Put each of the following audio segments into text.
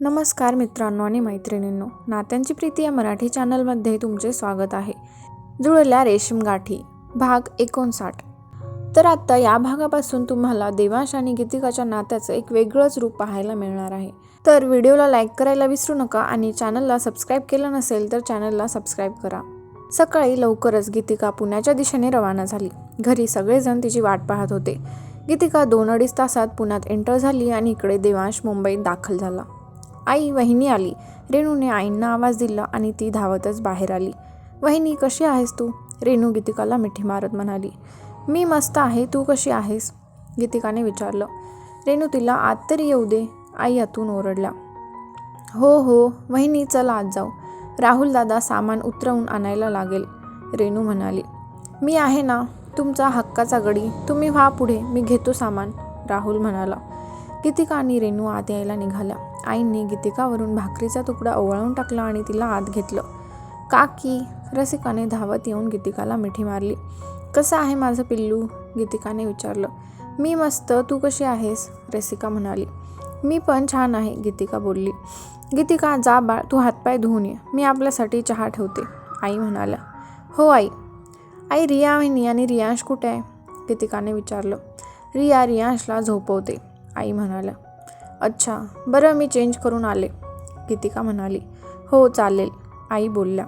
नमस्कार मित्रांनो आणि मैत्रिणींनो नात्यांची प्रीती या मराठी चॅनलमध्ये तुमचे स्वागत आहे. जुळल्या रेशीम गाठी भाग एकोणसाठ. तर आत्ता या भागापासून तुम्हाला देवांश आणि गीतिकाच्या नात्याचं एक वेगळंच रूप पाहायला मिळणार आहे. तर व्हिडिओला लाईक करायला विसरू नका आणि चॅनलला सबस्क्राईब केलं नसेल तर चॅनलला सबस्क्राईब करा. सकाळी लवकरच गीतिका पुण्याच्या दिशेने रवाना झाली. घरी सगळेजण तिची वाट पाहत होते. गीतिका दोन अडीच तासात पुण्यात एंटर झाली आणि इकडे देवांश मुंबईत दाखल झाला. आई वहिनी आली. रेणूने आईंना आवाज दिला आणि ती धावतच बाहेर आली. वहिनी कशी आहेस तू? रेणू गीतिकाला मिठी मारत म्हणाली. मी मस्त आहे. तू कशी आहेस? गीतिकाने विचारलं. रेणू तिला आत तरी येऊ दे. आई आतून ओरडल्या हो हो. वहिनी चला आत जाऊ. राहुल दादा सामान उतरवून आणायला लागेल. रेणू म्हणाली. मी आहे ना. तुमचा हक्काचा गडी. तुम्ही व्हा पुढे. मी घेतो सामान. राहुल म्हणाला. गीतिका आणि रेणू आत यायला निघाल्या. आईंनी गीतिकावरून भाकरीचा तुकडा ओवाळून टाकला आणि तिला आत घेतलं. काकी रसिकाने धावत येऊन गीतिकाला मिठी मारली. कसं आहे माझं पिल्लू? गीतिकाने विचारलं. मी मस्त तू कशी आहेस? रसिका म्हणाली. मी पण छान आहे गीतिका बोलली. गीतिका जा बाळ तू हातपाय धुवून ये. मी आपल्यासाठी चहा ठेवते आई म्हणाल्या. हो आई. आई रिया वहिनी आणि रियांश कुठे आहे? गीतिकाने विचारलं. रिया रियांशला झोपवते. आई म्हणाल्या अच्छा बरं मी चेंज करून आले. गीतिका म्हणाली हो चालेल. आई बोलल्या.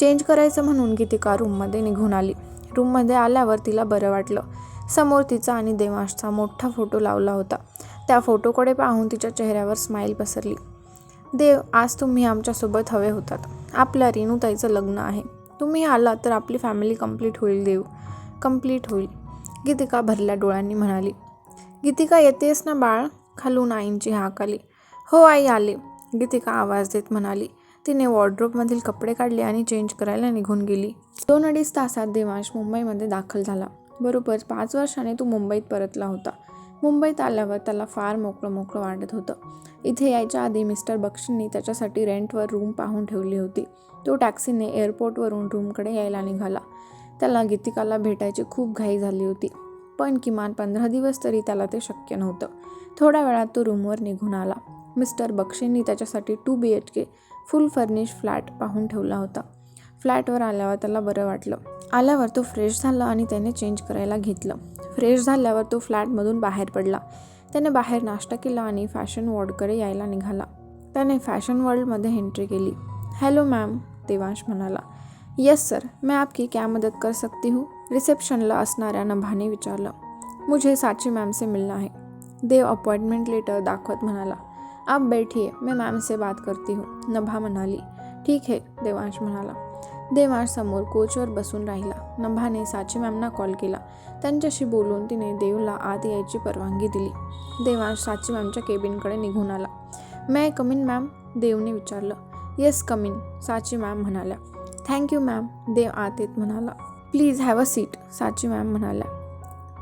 चेंज करायचं म्हणून गीतिका रूममध्ये निघून आली. रूममध्ये आल्यावर तिला बरं वाटलं. समोर तिचा आणि देवांशचा मोठा फोटो लावला होता. त्या फोटोकडे पाहून तिच्या चेहऱ्यावर स्माईल पसरली. देव आज तुम्ही आमच्यासोबत हवे होतात. आपल्या रेणूताईचं लग्न आहे. तुम्ही आलात तर आपली फॅमिली कंप्लीट होईल देव. कंप्लीट होईल. गीतिका भरल्या डोळ्यांनी म्हणाली गीतिका येतेस ना बाळ? खालून आईंची हाक आली हो आई आले. गीतिका आवाज देत म्हणाली. तिने वॉर्ड्रोबमधील कपडे काढले आणि चेंज करायला निघून गेली. दोन अडीच तासात देवांश मुंबईमध्ये दाखल झाला. बरोबर पाच वर्षाने तो मुंबईत परतला होता. मुंबईत आल्यावर त्याला फार मोकळं मोकळं वाटत होतं. इथे यायच्या आधी मिस्टर बक्षींनी त्याच्यासाठी रेंटवर रूम पाहून ठेवली होती. तो टॅक्सीने एअरपोर्टवरून रूमकडे यायला निघाला. त्याला गीतिकाला भेटायची खूप घाई झाली होती. पण किमान पंधरा दिवस तरी त्याला ते शक्य नव्हतं. थोड्या वेळात तो रूमवर निघून आला. मिस्टर बक्षींनी त्याच्यासाठी two B H K full furnish flat पाहून ठेवला होता. फ्लॅटवर आल्यावर त्याला बरं वाटलं. आल्यावर तो फ्रेश झाला आणि त्याने चेंज करायला घेतलं. फ्रेश झाल्यावर तो फ्लॅटमधून बाहेर पडला. त्याने बाहेर नाश्ता केला आणि फॅशन वॉर्डकडे यायला निघाला. त्याने फॅशन वर्ल्डमध्ये एंट्री केली. हॅलो मॅम देवांश म्हणाला. यस सर मैं आपकी क्या मदत कर सकती हूँ? रिसेप्शनला असणाऱ्या नभाने विचारलं मुझे साची मॅम से मिलना है. देव अपॉइंटमेंट लेटर दाखवत म्हणाला आप बैठिए मैं मैम से बात करती हूँ. नभा म्हणाली ठीक आहे देवांश म्हणाला. देवांश समोर कोचवर बसून राहिला. नभाने साची मॅमना कॉल केला. त्यांच्याशी बोलून तिने देवला आत यायची परवानगी दिली. देवांश साची मॅमच्या केबिनकडे निघून आला. मॅ कमिन मॅम देवने विचारलं. Yes come in Sachi ma'am म्हणाल्या. थँक्यू मॅम देव आत येत म्हणाला. Please have a seat Sachi ma'am म्हणाल्या.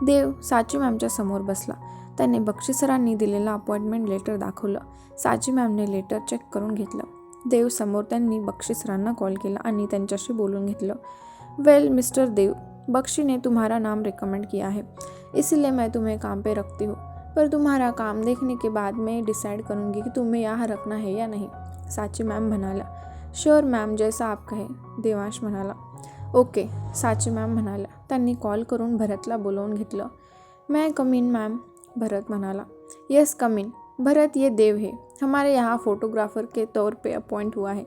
देव साची मॅमच्या समोर बसला. त्याने बक्षिसरांनी दिलेलं अपॉइंटमेंट लेटर दाखवलं. साची मॅमने लेटर चेक करून घेतलं. देव समोर त्यांनी बक्षिसरांना कॉल केला आणि त्यांच्याशी बोलून घेतलं. वेल मिस्टर देव बख्शी ने तुम्हारा नाम रिकमेंड किया है. इसलिए मैं तुम्हें काम पे रखती हूँ. पर तुम्हारा काम देखने के बाद मैं डिसाइड करूँगी कि तुम्हें यहाँ रखना है या नहीं साची मॅम म्हणाल्या. श्योर मॅम जैसा आप कहे देवांश म्हणाला. ओके, साची मॅम म्हणाल्या. त्यांनी कॉल करून भरतला बोलवून घेतलं. मैं कमीन मैम, भरत म्हणाला. यस कमीन भरत, ये देव है. हमारे यहाँ फोटोग्राफर के तौर पे अपॉइंट हुआ है.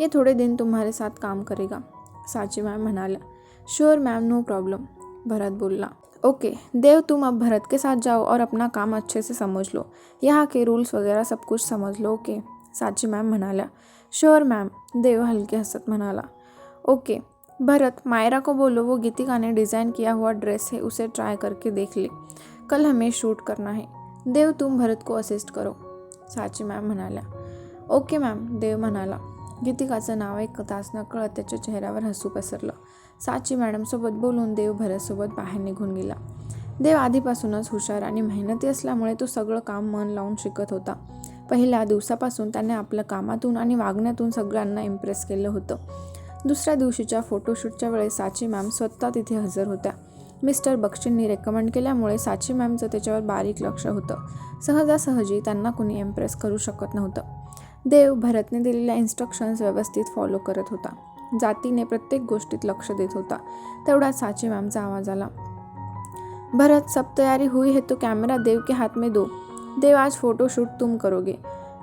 ये थोड़े दिन तुम्हारे साथ काम करेगा, साची मैम म्हणाल्या. Sure ma'am no problem Bharat बोलना ओके, देव, तुम अब भरत के साथ जाओ और अपना काम अच्छे से समझ लो. यहाँ के रूल्स वगैरह सब कुछ समझ लो, ओके? साची मैम म्हणाल्या. श्योर मैम देव हल्के हसत म्हणाला. ओके भरत मायरा को बोलो वो गीतिका ने डिज़ाइन किया हुआ ड्रेस है उसे ट्राई करके देख ले। कल हमें शूट करना है। देव तुम भरत को असिस्ट करो। साची मॅम म्हणाल्या. ओके मॅम देव म्हणाला. गीतिकाचं नाव ऐकताच नकळत त्याच्या चेहऱ्यावर हसू पसरलं. साची मॅडमसोबत बोलून देव भरतसोबत बाहेर निघून गेला. देव आधीपासूनच हुशार आणि मेहनती असल्यामुळे तो सगळं काम मन लावून शिकत होता. पहिल्या दिवसापासून त्याने आपल्या कामातून आणि वागण्यातून सगळ्यांना इम्प्रेस केलं होतं. दुसऱ्या दिवशीच्या फोटोशूटच्या वेळेस साची मॅम स्वतः तिथे हजर होत्या. मिस्टर बक्षींनी रेकमेंड केल्यामुळे साची मॅमचं त्याच्यावर बारीक लक्ष होतं. सहजासहजी त्यांना कुणी इम्प्रेस करू शकत नव्हतं. देव भरतने दिलेल्या इन्स्ट्रक्शन्स व्यवस्थित फॉलो करत होता. जातीने प्रत्येक गोष्टीत लक्ष देत होता. तेवढा साची मॅमचा आवाज आला. भरत सब तयारी हुई है तो कॅमेरा देव के हात में दो. देव आज फोटोशूट तुम करोगे.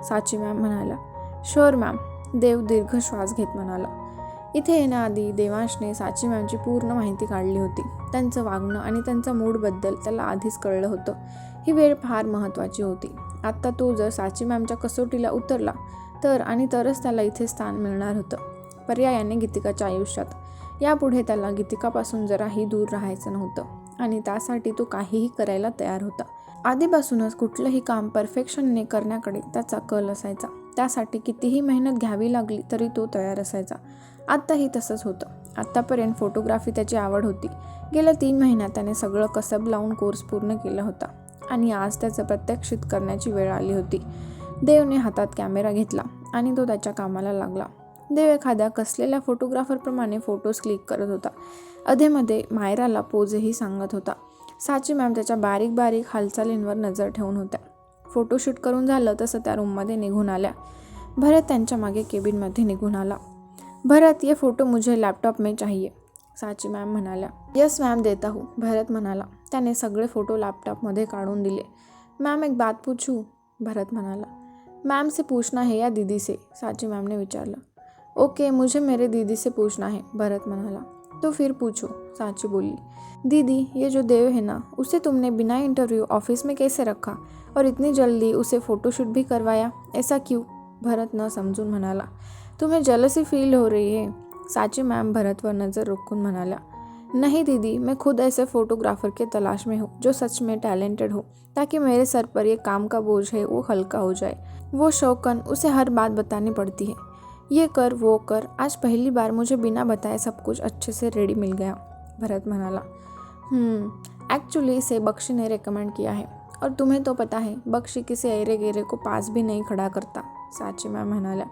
साची मॅम म्हणाला शोर मॅम देव दीर्घ श्वास घेत म्हणाला. इथे येण्याआधी देवांशने साची मॅमची पूर्ण माहिती काढली होती. त्यांचं वागणं आणि त्यांचा मूडबद्दल त्याला आधीच कळलं होतं. ही वेळ फार महत्त्वाची होती. आत्ता तो जर साची मॅमच्या कसोटीला उतरला तर आणि तरच त्याला इथे स्थान मिळणार होतं. पर्यायाने गीतिकाच्या आयुष्यात. यापुढे त्याला गीतिकापासून जराही दूर राहायचं नव्हतं आणि त्यासाठी तो काहीही करायला तयार होता. आधीपासूनच कुठलंही काम परफेक्शनने करण्याकडे त्याचा कल असायचा. त्यासाठी कितीही मेहनत घ्यावी लागली तरी तो तयार असायचा. आत्ताही तसंच होतं. आत्तापर्यंत फोटोग्राफी त्याची आवड होती. गेल्या तीन महिन्यात त्याने सगळं कसब लावून कोर्स पूर्ण केला होता. आणि आज त्याचं प्रत्यक्षित करण्याची वेळ आली होती. देवने हातात कॅमेरा घेतला आणि तो त्याच्या कामाला लागला. देव एखाद्या कसलेल्या फोटोग्राफरप्रमाणे फोटोज क्लिक करत होता. अधेमध्ये मायराला पोजही सांगत होता. साची मॅम त्याच्या बारीक बारीक हालचालींवर नजर ठेवून होत्या. फोटोशूट करून झालं तसं त्या रूममध्ये निघून आल्या. भरत त्यांच्या मागे केबिनमध्ये निघून आला. भरत, ये फ़ोटो मुझे लॅपटॉप में चाहिए, साची मॅम म्हणाल्या. यस मॅम देता हूँ, भरत म्हणाला. त्याने सगळे फ़ोटो लॅपटॉपमध्ये काढून दिले. मॅम एक बात पूछू? भरत म्हणाला. मॅम से पूछना है या दीदी से? साची मॅमने विचारलं. ओके मुझे मेरे दीदी से पूछना है, भरत म्हणाला. तो फिर पूछो, साची बोली. दीदी, ये जो देव है ना, उसे तुमने बिना इंटरव्यू ऑफ़िस में कैसे रखा? और इतनी जल्दी उसे फ़ोटोशूट भी करवाया? ऐसा क्यों? भरत न समजून म्हणाला. तुम्हें जलसी फील हो रही है। साची मैम भरत भरतवर नज़र रोकून म्हणाल्या नहीं दीदी, मैं खुद ऐसे फोटोग्राफर के तलाश में हूँ, जो सच में टैलेंटेड हो, ताकि मेरे सर पर ये काम का बोझ है, वो हल्का हो जाए। वो शौकन, उसे हर बात बतानी पड़ती है। ये कर, वो कर, आज पहली बार मुझे बिना बताए सब कुछ अच्छे से रेडी मिल गया। भरत म्हणाला एक्चुअली इसे बख्शी ने रिकमेंड किया है, और तुम्हें तो पता है, बख्शी किसी ऐरे गेरे को पास भी नहीं खड़ा करता, साची मैम म्हणाल्या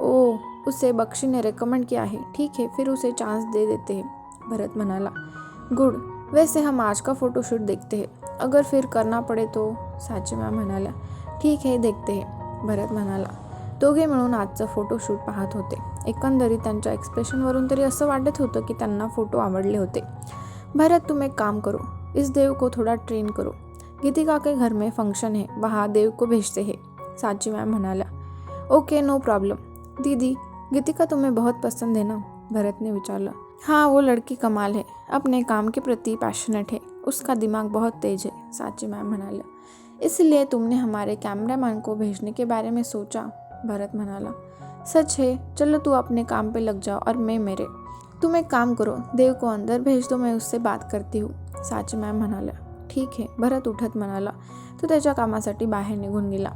ओ उसे बख्शी ने रिकमेंड किया है। ठीक है फिर उसे चांस दे देते हैं भरत म्हणाला। गुड वैसे हम आज का फ़ोटोशूट देखते हैं। अगर फिर करना पड़े तो साची मॅम म्हणाल्या। ठीक आहे देखते है भरत म्हणाला। दोघे मिळून आजचं फोटोशूट पाहत होते. एकंदरीत त्यांच्या एक्सप्रेशनवरून तरी असं वाटत होतं की त्यांना फोटो आवडले होते. भरत तुम एक काम करो. इस देव को थोड़ा ट्रेन करो. गीतिका के घर में फंक्शन है. वहाँ देव को भेजते है साची मॅम म्हणाल्या. ओके नो प्रॉब्लम दीदी, गीतिका तुम्हें बहुत पसंद है ना? भरत ने विचारलं हाँ वो लड़की कमाल है। अपने काम के प्रति पैशनेट है। उसका दिमाग बहुत तेज है, साची मैम म्हणाल्या इसलिए तुमने हमारे कैमरामैन को भेजने के बारे में सोचा, भरत मनाला सच है, चलो तू अपने काम पे लग जाओ और मैं मेरे। तुम एक काम करो, देव को अंदर भेज दो, मैं उससे बात करती हूँ, साची मॅम म्हणाल्या ठीक है, भरत उठत म्हणाला। तो त्याच्या कामासाठी बाहेर निघून गेला।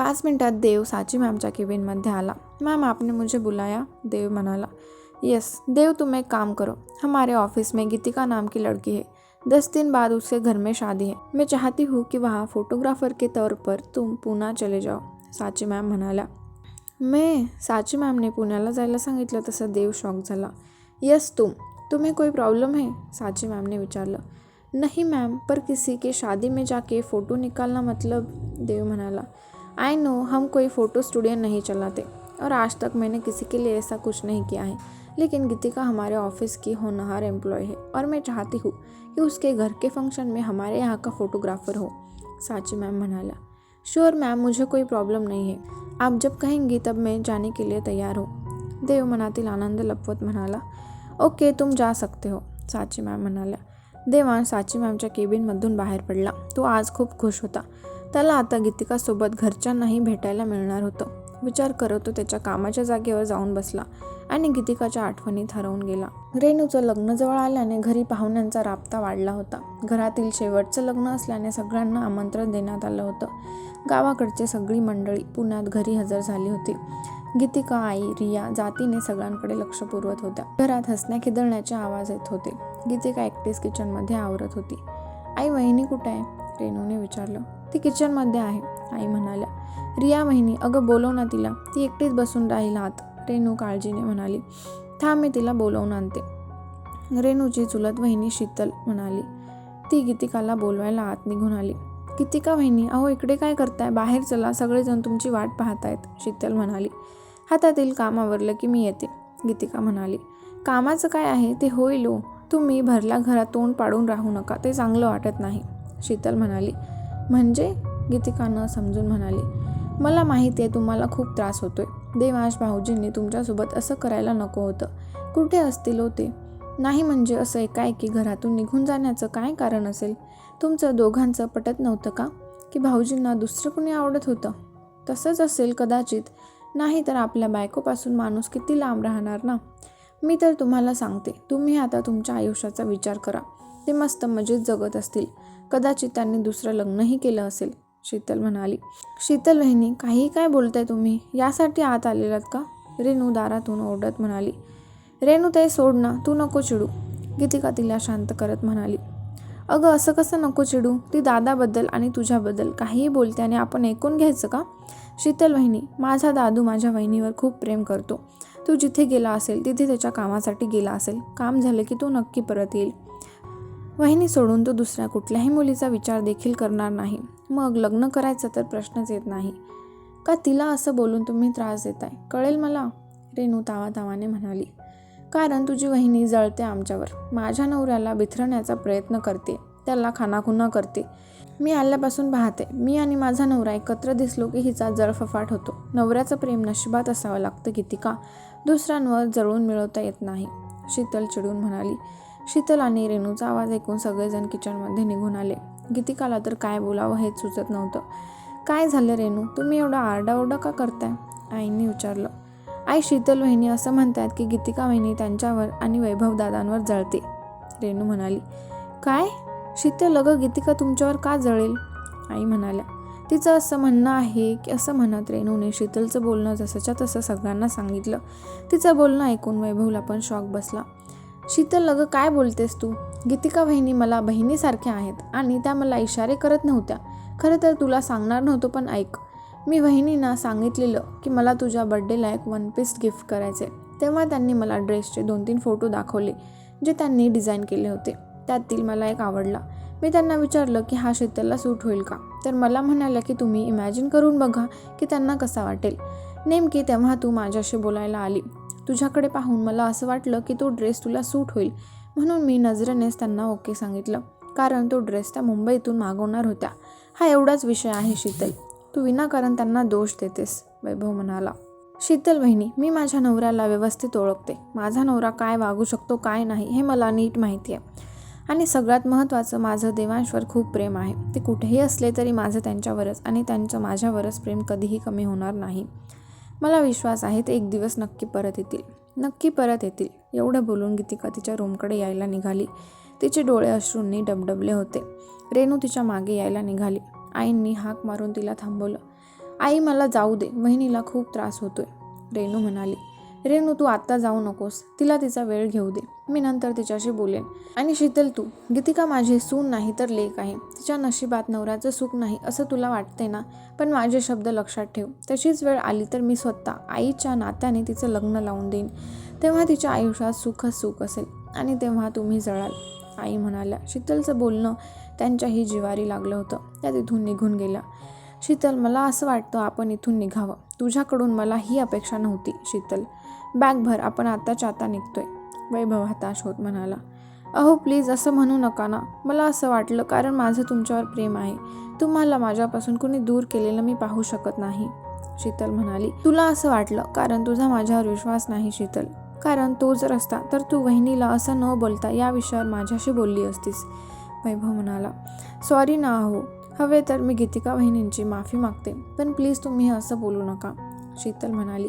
पाच मिनिटात देव साची मॅमच्या केबिनमध्ये आला. मैम, आपने मुझे बुलाया? देव म्हणाला. यस, देव तुम एक काम करो. हमारे ऑफ़िस में गीतिका नाम की लड़की है। दस दिन बाद उसके घर में शादी है। मैं चाहती हूँ कि वहाँ फोटोग्राफर के तौर पर तुम पुणे चले जाओ, साची मॅम म्हणाल्या मैं? साची मॅमने पुण्याला जायला सांगितलं, तसं देव शॉक झाला. यस, तुम. तुम्हें कोई प्रॉब्लम है? साची मैम ने विचारलं. नहीं मैम, पर किसी के शादी में जाके फ़ोटो निकालना मतलब देव म्हणाला. आई नो हम कोई फ़ोटो स्टूडियो नहीं चलाते और आज तक मैंने किसी के लिए ऐसा कुछ नहीं किया है। लेकिन गीतिका हमारे ऑफ़िस की होनहार एम्प्लॉय है और मैं चाहती हूँ कि उसके घर के फ़ंक्शन में हमारे यहाँ का फ़ोटोग्राफ़र हो, साची मैम मनाला श्योर मैम मुझे कोई प्रॉब्लम नहीं है। आप जब कहेंगी तब मैं जाने के लिए तैयार हूँ। देव मनातील आनंद लपवत म्हणाला। ओके तुम जा सकते हो, साची मॅम म्हणाल्या। देवान साची मैम मॅमच्या केबिनमधून बाहेर पडला। तो आज खूप खुश होता। त्याला आता गीतिकासोबत घरच्यांनाही भेटायला मिळणार होतं. विचार करत तो त्याच्या कामाच्या जागेवर जाऊन बसला आणि गीतिकाच्या आठवणीत हरवून गेला. रेणूचं लग्न जवळ आल्याने घरी पाहुण्यांचा राबता वाढला होता. घरातील शेवटचं लग्न असल्याने सगळ्यांना आमंत्रण देण्यात आलं होतं. गावाकडचे सगळी मंडळी पुण्यात घरी हजर झाली होती. गीतिका आई रिया जातीने सगळ्यांकडे लक्ष पुरवत होत्या. घरात हसण्या खिदळण्याचे आवाज येत होते. गीतिका एकटीच किचनमध्ये आवरत होती. आई वहिनी कुठे आहे? रेणूने विचारलं. ती किचनमध्ये आहे आई म्हणाल्या. रिया वहिनी अगं बोलव ना तिला. ती एकटीच बसून राहील आत रेणू काळजीने म्हणाली. थांब मी तिला बोलवून आणते. रेणूची चुलत वहिनी शीतल म्हणाली. ती गीतिकाला बोलवायला आत निघून आली. गीतिका वहिनी अहो इकडे काय करताय? बाहेर चला सगळेजण तुमची वाट पाहतायत शीतल म्हणाली. हातातील काम आवरलं की मी येते गीतिका म्हणाली. कामाचं काय आहे? ते होईल हो. तुम्ही भरला घरात तोंड पाडून राहू नका ते चांगलं वाटत नाही शीतल म्हणाली. म्हणजे? गीतिकानं समजून म्हणाली मला माहिती आहे तुम्हाला खूप त्रास होतोय. देवाश भाऊजींनी तुमच्यासोबत असं करायला नको होतं. कुठे असतील होते नाही म्हणजे असं एकाएकी घरातून निघून जाण्याचं काय कारण असेल? तुमचं दोघांचं पटत नव्हतं का? की भाऊजींना दुसरं कुणी आवडत होतं? तसंच असेल कदाचित. नाही तर आपल्या बायकोपासून माणूस किती लांब राहणार ना? मी तर तुम्हाला सांगते तुम्ही आता तुमच्या आयुष्याचा विचार करा. ते मस्त मजेत जगत असतील. कदाचित त्यांनी दुसरं लग्नही केलं असेल शीतल म्हणाली. शीतल वहिनी काही काय बोलताय तुम्ही? यासाठी आत आलेलात का? रेणू दारातून ओरडत म्हणाली. रेणू ते सोड ना तू नको चिडू. गीतिका तिला शांत करत म्हणाली. अगं असं कसं नको चिडू? ती दादाबद्दल आणि तुझ्याबद्दल काहीही बोलते आणि आपण ऐकून घ्यायचं का? शीतल वहिनी माझा दादू माझ्या वहिनीवर खूप प्रेम करतो. तू जिथे गेला असेल तिथे त्याच्या कामासाठी गेला असेल. काम झालं की तो नक्की परत येईल. वहिनी सोडून तो दुसऱ्या कुठल्याही मुलीचा विचार देखील करणार नाही. मग लग्न करायचं तर प्रश्नच येत नाही. का तिला असं बोलून तुम्ही त्रास देताय? कळेल मला? रेणू तावातावाने म्हणाली. कारण तुझी वहिनी जळते आमच्यावर. माझ्या नवऱ्याला बिथरण्याचा प्रयत्न करते. त्याला खानाखुना करते. मी आल्यापासून पाहते. मी आणि माझा नवरा एकत्र दिसलो की हिचा जळफफाट होतो. नवऱ्याचं प्रेम नशिबात असावं लागतं किती का? दुसऱ्यांवर जळून मिळवता येत नाही. शीतल चिडून म्हणाली. शीतल आणि रेणूचा आवाज ऐकून सगळेजण किचनमध्ये निघून आले. गीतिकाला तर काय बोलावं हेच सुचत नव्हतं. काय झालं रेणू? तुम्ही एवढा आरडाओरडा का करताय? आईंनी विचारलं. आई शीतल वहिनी असं म्हणतात की गीतिका वहिनी त्यांच्यावर आणि वैभव दादांवर जळते रेणू म्हणाली. काय? शीतल अगं गीतिका तुमच्यावर का जळेल? आई म्हणाल्या. तिचं असं म्हणणं आहे की असं म्हणत रेणूने शीतलचं बोलणं जसंच्या तसं सगळ्यांना सांगितलं. तिचं बोलणं ऐकून वैभवला पण शॉक बसला. शीतल अगं काय बोलतेस तू? गीतिका वहिनी मला बहिणीसारख्या आहेत आणि त्या मला इशारे करत नव्हत्या. खरं तर तुला सांगणार नव्हतो पण ऐक. मी वहिनींना सांगितलेलं की मला तुझ्या बड्डेला एक वन पीस गिफ्ट करायचे तेव्हा त्यांनी मला ड्रेसचे दोन तीन फोटो दाखवले जे त्यांनी डिझाईन केले होते. त्यातील मला एक आवडला. मी त्यांना विचारलं की हा शीतलला सूट होईल का? तर मला म्हणाल्या की तुम्ही इमॅजिन करून बघा की त्यांना कसा वाटेल. नेमकी तेव्हा तू माझ्याशी बोलायला आली. तुझ्याकडे पाहून मला असं वाटलं की तो ड्रेस तुला सूट होईल. म्हणून मी नजरेनेच त्यांना ओके सांगितलं. कारण तो ड्रेस त्या मुंबईतून मागवणार होत्या. हा एवढाच विषय आहे शीतल. तू विनाकारण त्यांना दोष देतेस वैभव म्हणाला. शीतल बहिणी मी माझ्या नवऱ्याला व्यवस्थित ओळखते. माझा नवरा काय वागू शकतो काय नाही हे मला नीट माहिती आहे. आणि सगळ्यात महत्त्वाचं माझं देवांशवर खूप प्रेम आहे. ते कुठेही असले तरी माझं त्यांच्यावरच आणि त्यांचं माझ्यावरच प्रेम कधीही कमी होणार नाही. मला विश्वास आहे ते एक दिवस नक्की परत येतील. नक्की परत येतील. एवढं बोलून गीतिका तिच्या रूमकडे यायला निघाली. तिचे डोळे अश्रूंनी डबडबले होते. रेणू तिच्यामागे यायला निघाली. आईंनी हाक मारून तिला थांबवलं. आई मला जाऊ दे. बहिणीला खूप त्रास होतोय. रेणू म्हणाली. रेणू तू आत्ता जाऊ नकोस. तिला तिचा वेळ घेऊ दे. मी नंतर तिच्याशी बोलेन. आणि शीतल तू. गीतिका माझी सून नाही तर लेख आहे. तिच्या नशिबात नवऱ्याचं सुख नाही असं तुला वाटते ना? पण माझे शब्द लक्षात ठेव. तशीच वेळ आली तर मी स्वतः आईच्या नात्याने तिचं लग्न लावून देईन. तेव्हा तिच्या आयुष्यात सुखच सुख असेल. आणि तेव्हा तुम्ही जळाल. आई म्हणाल्या. शीतलचं बोलणं त्यांच्याही जिवारी लागलं होतं. त्या तिथून निघून गेल्या. शीतल मला असं वाटतं आपण इथून निघावं. तुझ्याकडून मला ही अपेक्षा नव्हती शीतल. बॅगभर आपण आत्ताच्या आता निघतोय. वैभव हताश होत म्हणाला. अहो प्लीज असं म्हणू नका ना. मला असं वाटलं कारण माझं तुमच्यावर प्रेम आहे. तुम्हाला माझ्यापासून कुणी दूर केलेलं मी पाहू शकत नाही. शीतल म्हणाली. तुला असं वाटलं कारण तुझा माझ्यावर विश्वास नाही शीतल. कारण तो जर असता तर तू वहिनीला असं न बोलता या विषयावर माझ्याशी बोलली असतीस. वैभव म्हणाला. सॉरी ना अहो. हवे तर मी गीतिका वहिनींची माफी मागते. पण प्लीज तुम्ही असं बोलू नका. शीतल म्हणाली.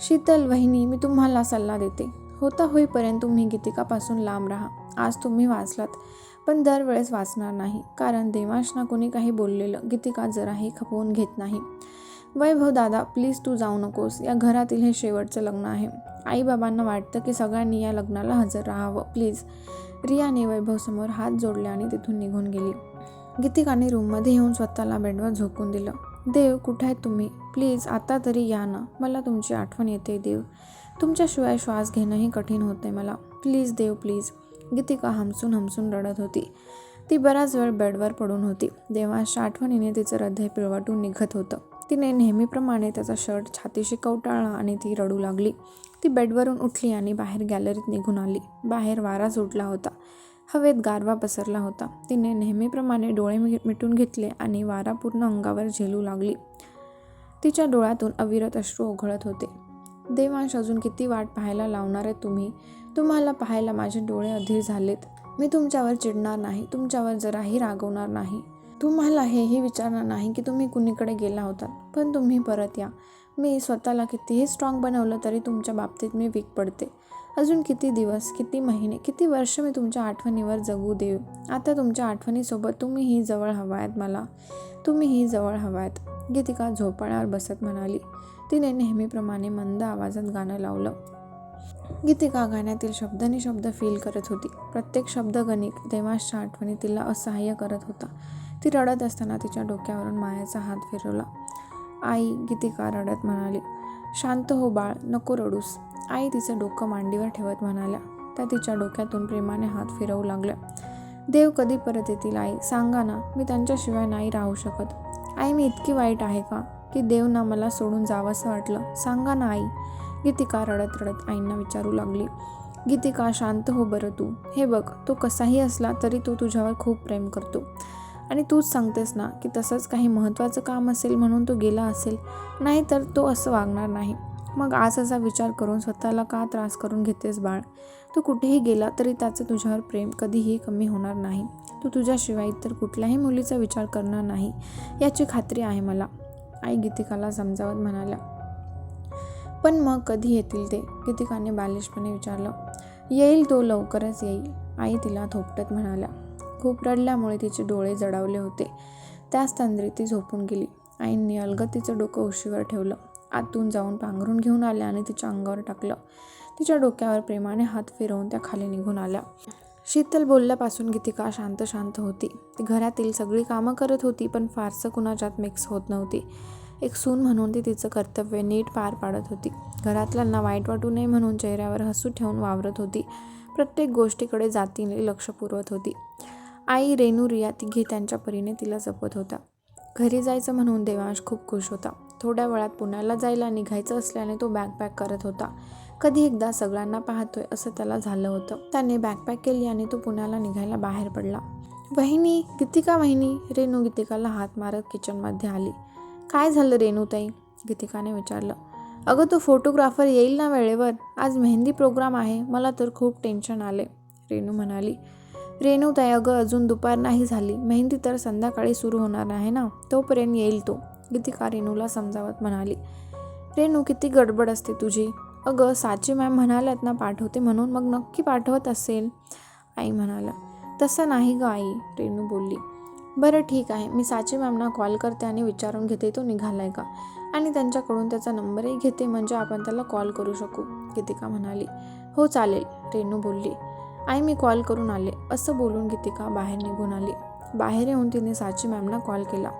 शीतल वहिनी मी तुम्हाला सल्ला देते. होता होईपर्यंत तुम्ही गीतिकापासून लांब राहा. आज तुम्ही वाचलात पण दरवेळेस वाचणार नाही. कारण देवाशना कोणी काही बोललेलं गीतिका जराही खपवून घेत नाही. वैभव दादा प्लीज तू जाऊ नकोस. या घरातील हे शेवटचं लग्न आहे. आईबाबांना वाटतं की सगळ्यांनी या लग्नाला हजर राहावं. प्लीज. रियाने वैभवसमोर हात जोडले आणि तिथून निघून गेली. गीतिकाने रूममध्ये येऊन स्वतःला बेडवर झोकून दिलं. देव कुठे आहेत तुम्ही? प्लीज आता तरी या ना. मला तुमची आठवण येते देव. तुमच्याशिवाय श्वास घेणंही कठीण होते मला. Please Dev please. गीतिका हमसून हमसून रडत होती. ती बराच वेळ बेडवर पडून होती. देवाच्या आठवणीने तिचं हृदय पिळवटून निघत होतं. तिने नेहमीप्रमाणे त्याचा शर्ट छातीशी कवटाळला आणि ती रडू लागली. ती बेडवरून उठली आणि बाहेर गॅलरीत निघून आली. बाहेर वारा सुटला होता. हवेत गारवा पसरला होता. तिने नेहमीप्रमाणे डोळे मि- मिटून घेतले आणि वारा पूर्ण अंगावर झेलू लागली. तिच्या डोळ्यातून अविरत अश्रू ओघळत होते. देवांश अजून किती वाट पाहायला लावणार आहे तुम्ही? तुम्हाला पाहायला माझे डोळे अधीर झालेत. मी तुमच्यावर चिडणार नाही. तुमच्यावर जराही रागवणार नाही. तुम्हाला हेही विचारणार नाही की तुम्ही कुणीकडे गेला होता. पण तुम्ही परत या. मी स्वतःला कितीही स्ट्रॉंग बनवलं तरी तुमच्या बाबतीत मी वीक पडते. अजून किती दिवस किती महिने किती वर्ष मी तुमच्या आठवणीवर जगू देऊ? आता तुमच्या आठवणीसोबत तुम्हीही जवळ हवा आहेत मला. तुम्हीही जवळ हवा आहेत गीतिका झोपाळ्यावर बसत म्हणाली. तिने नेहमीप्रमाणे मंद आवाजात गाणं लावलं. गीतिका गाण्यातील शब्दानी शब्द फील करत होती. प्रत्येक शब्द गणित देवांशच्या आठवणी तिला असहाय्य करत होता. ती रडत असताना तिच्या डोक्यावरून मायाचा हात फिरवला. आई गीतिका रडत म्हणाली शांत हो बाळ. नको रडूस. आई तिचं डोकं मांडीवर ठेवत म्हणाल्या. त्या तिच्या डोक्यातून प्रेमाने हात फिरवू लागल्या. देव कधी परत येतील आई? सांगा ना मी त्यांच्याशिवाय नाही राहू शकत. आई मी इतकी वाईट आहे का? की देव ना मला सोडून जावंसं वाटलं. सांगा ना आई. गीतिका रडत रडत आईंना विचारू लागली. गीतिका शांत हो बरं तू. हे बघ तो कसाही असला तरी तो तुझ्यावर खूप प्रेम करतो. आणि तूच सांगतेस ना की तसंच काही महत्त्वाचं काम असेल म्हणून तो गेला असेल नाही तर तो असं वागणार नाही. मग आज असा विचार करून स्वतःला का त्रास करून घेतेस बाळ? तू कुठेही गेला तरी त्याचं तुझ्यावर प्रेम कधीही कमी होणार नाही. तू तुझ्याशिवाय इतर कुठल्याही मुलीचा विचार करणार नाही याची खात्री आहे मला. आई गीतिकाला समजावत म्हणाल्या. पण मग कधी येतील ते? गीतिकाने बालिशपणे विचारलं. येईल तो लवकरच येईल. आई तिला थोपटत म्हणाल्या. खूप रडल्यामुळे तिचे डोळे जडावले होते. त्याच तंद्रीत ती झोपून गेली. आईंनी अलगद तिचं डोकं उशीवर ठेवलं. आतून जाऊन पांघरून घेऊन आल्या आणि तिच्या अंगावर टाकलं. तिच्या डोक्यावर प्रेमाने हात फिरवून त्या खाली निघून आल्या. शीतल बोलल्यापासून गीतिका शांत शांत होती. ती घरातील सगळी कामं करत होती पण फारसं कुणाच्यात मिक्स होत नव्हती. एक सून म्हणून ती तिचं कर्तव्य नीट पार पाडत होती. घरातल्यांना वाईट वाटू नये म्हणून चेहऱ्यावर हसू ठेवून वावरत होती. प्रत्येक गोष्टीकडे जातीने लक्ष पुरवत होती. आई रेणू रिया तिघी त्यांच्या परीने तिला जपत होता घरी जायचं म्हणून देवांश खूप खुश होता. थोड्या वेळात पुण्याला जायला निघायचं असल्याने तो बॅकपॅक करत होता. कधी एकदा सगळ्यांना पाहतोय असं त्याला झालं होतं. त्याने बॅकपॅक केली आणि तो पुण्याला निघायला बाहेर पडला. वहिनी गीतिका वहिनी रेणू गीतिकाला हात मारत किचनमध्ये आली. काय झालं रेणूताई गीतिकाने विचारलं. अगं तो फोटोग्राफर येईल ना वेळेवर? आज मेहंदी प्रोग्राम आहे. मला तर खूप टेन्शन आले. रेणू म्हणाली. रेणूताई अगं अजून दुपार नाही झाली. मेहंदी तर संध्याकाळी सुरू होणार आहे ना? तोपर्यंत येईल तो. गीतिका रेणूला समजावत म्हणाली. रेणू किती गडबड असते तुझी. अगं साची मॅम म्हणाल्यात ना पाठवते म्हणून मग नक्की पाठवत असेल. आई म्हणाला. तसं नाही ग आई रेणू बोलली. बरं ठीक आहे मी साची मॅमना कॉल करते आणि विचारून घेते तो निघालाय का? आणि त्यांच्याकडून त्याचा नंबरही घेते म्हणजे आपण त्याला कॉल करू शकू गीतिका म्हणाली. हो चालेल रेणू बोलली. आई मी कॉल करून आले. असं बोलून गीतिका बाहेर निघून आली. बाहेर येऊन तिने साची मॅमना कॉल केला.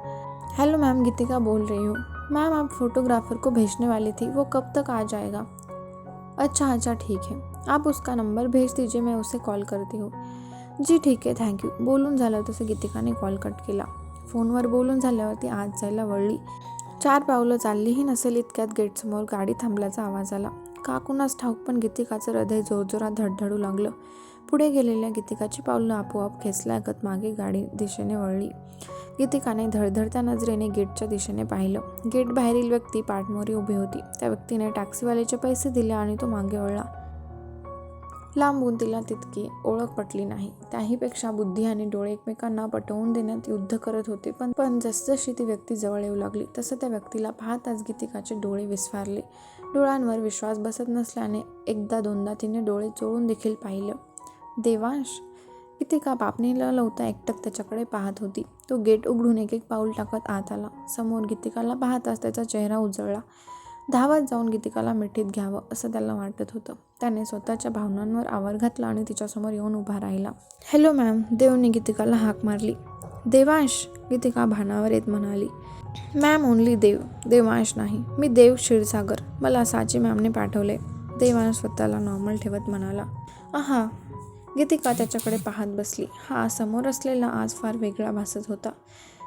हेलो मैम गीतिका बोल रही हूँ। मैम आप फोटोग्राफर को भेजने वाली थी वो कब तक आ जाएगा? अच्छा अच्छा ठीक है। आप उसका नंबर भेज दीजिए मैं उसे कॉल करती हूँ। जी ठीक आहे थँक्यू बोलून झालं तसं गीतिकाने कॉल कट केला। फोनवर बोलून झाल्यावर ती आत जायला वळली। चार पावलं चाललीही नसेल इतक्यात गेटसमोर गाडी थांबल्याचा आवाज आला. का कुणास ठाऊक पण गीतिकाचं हृदय जोरजोरात धडधडू लागलं. पुढे गेलेल्या गीतिकाची पावलं आपोआप खेचल्यागत मागे गाडी दिशेने वळली. गीतिकाने धडधडत्या नजरेने गेटच्या दिशेने पाहिलं. गेट बाहेरील व्यक्ती पाठमोरी उभी होती. त्या व्यक्तीने टॅक्सीवाल्याचे पैसे दिले आणि तो मागे वळला. लांबून तिला तितकी ओळख पटली नाही. त्याहीपेक्षा बुद्धी आणि डोळे एकमेकांना पटवून देण्यात युद्ध करत होते. पण पण जसजशी ती व्यक्ती जवळ येऊ लागली तसं त्या व्यक्तीला पाहताच गीतिकाचे डोळे विस्फारले. डोळ्यांवर विश्वास बसत नसल्याने एकदा दोनदा तिने डोळे चोळून देखील पाहिलं. देवांश. गीतिका पापणीला लवता एकटक त्याच्याकडे पाहत होती. तो गेट उघडून एक एक पाऊल टाकत आत आला. समोर गीतिकाला पाहताच त्याचा चेहरा उजळला. धावत जाऊन गीतिकाला मिठीत घ्यावं असं त्याला वाटत होतं. त्याने स्वतःच्या भावनांवर आवर घातला आणि तिच्यासमोर येऊन उभा राहिला. हॅलो मॅम देवने गीतिकाला हाक मारली. देवांश गीतिका भानावर येत म्हणाली. Ma'am only Dev. देवांश नाही. मी देव क्षीरसागर. मला साची मॅमने पाठवले. देवांश स्वतःला नॉर्मल ठेवत म्हणाला. आहा गीतिका त्याच्याकडे पाहत बसली. हा समोर असलेला आज फार वेगळा भासत होता.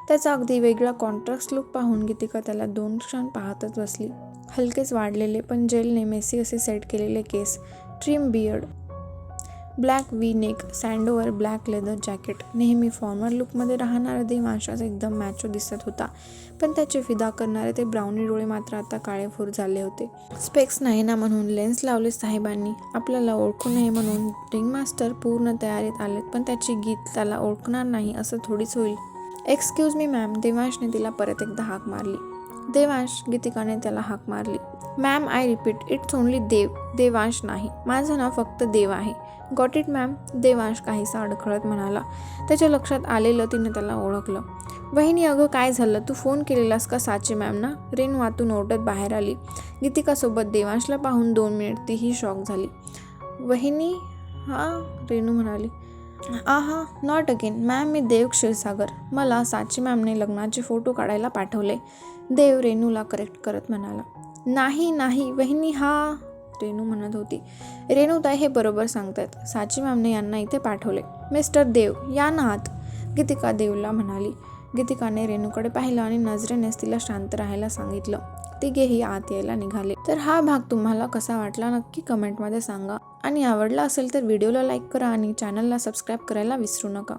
त्याचा अगदी वेगळा कॉन्ट्रास्ट लुक पाहून गीतिका त्याला दोन क्षण पाहतच बसली. हलकेच वाढलेले पण जेलने मेसी असे सेट केलेले केस. Trim beard black V neck सँडोवर black leather jacket. नेहमी फॉर्मल लुकमध्ये राहणारा देवांशाच एकदम मॅचो दिसत होता. पण त्याचे फिदा करणारे ते ब्राउनी डोळे मात्र आता काळेफोर झाले होते. स्पेक्स नाही ना म्हणून लेन्स लावले साहेबांनी. आपल्याला ओळखू नये म्हणून रिंग मास्टर पूर्ण तयारीत आलेत पण त्याची गीत त्याला ओळखणार नाही असं थोडीच होईल. Excuse me ma'am. देवांशने तिला परत एकदा हाक मारली. देवांश गीतिकाने त्याला हाक मारली. Ma'am I repeat it's only Dev Devansh नाही. माझं नाव फक्त देव आहे. गॉट इट मॅम देवांश काहीसा अडखळत म्हणाला. त्याच्या लक्षात आलेलं तिने त्याला ओळखलं. वहिनी अगं काय झालं? तू फोन केलेलास का साची मॅम ना रेणू आतून ओरडत बाहेर आली. गीतिकासोबत देवांशला पाहून दोन मिनिट तीही शॉक झाली. वहिनी हां रेणू म्हणाली. आहा नॉट अगेन मॅम मी देव क्षीरसागर मला साची मॅमने लग्नाचे फोटो काढायला पाठवले. देव रेणूला करेक्ट करत म्हणाला. नाही नाही वहिनी हा रेणू म्हणत होती. रेणूताई हे बरोबर सांगतात साची मॅमने यांना इथे पाठवले. मिस्टर देव या ना आत. गीतिका देवला म्हणाली. गीतिकाने रेणूकडे पाहिलं आणि नजरेनेच तिला शांत राहायला सांगितलं. तिघेही आत यायला निघाले. तर हा भाग तुम्हाला कसा वाटला नक्की कमेंटमध्ये सांगा. आणि आवडला असेल तर व्हिडिओला लाईक करा आणि चॅनलला सबस्क्राईब करायला विसरू नका.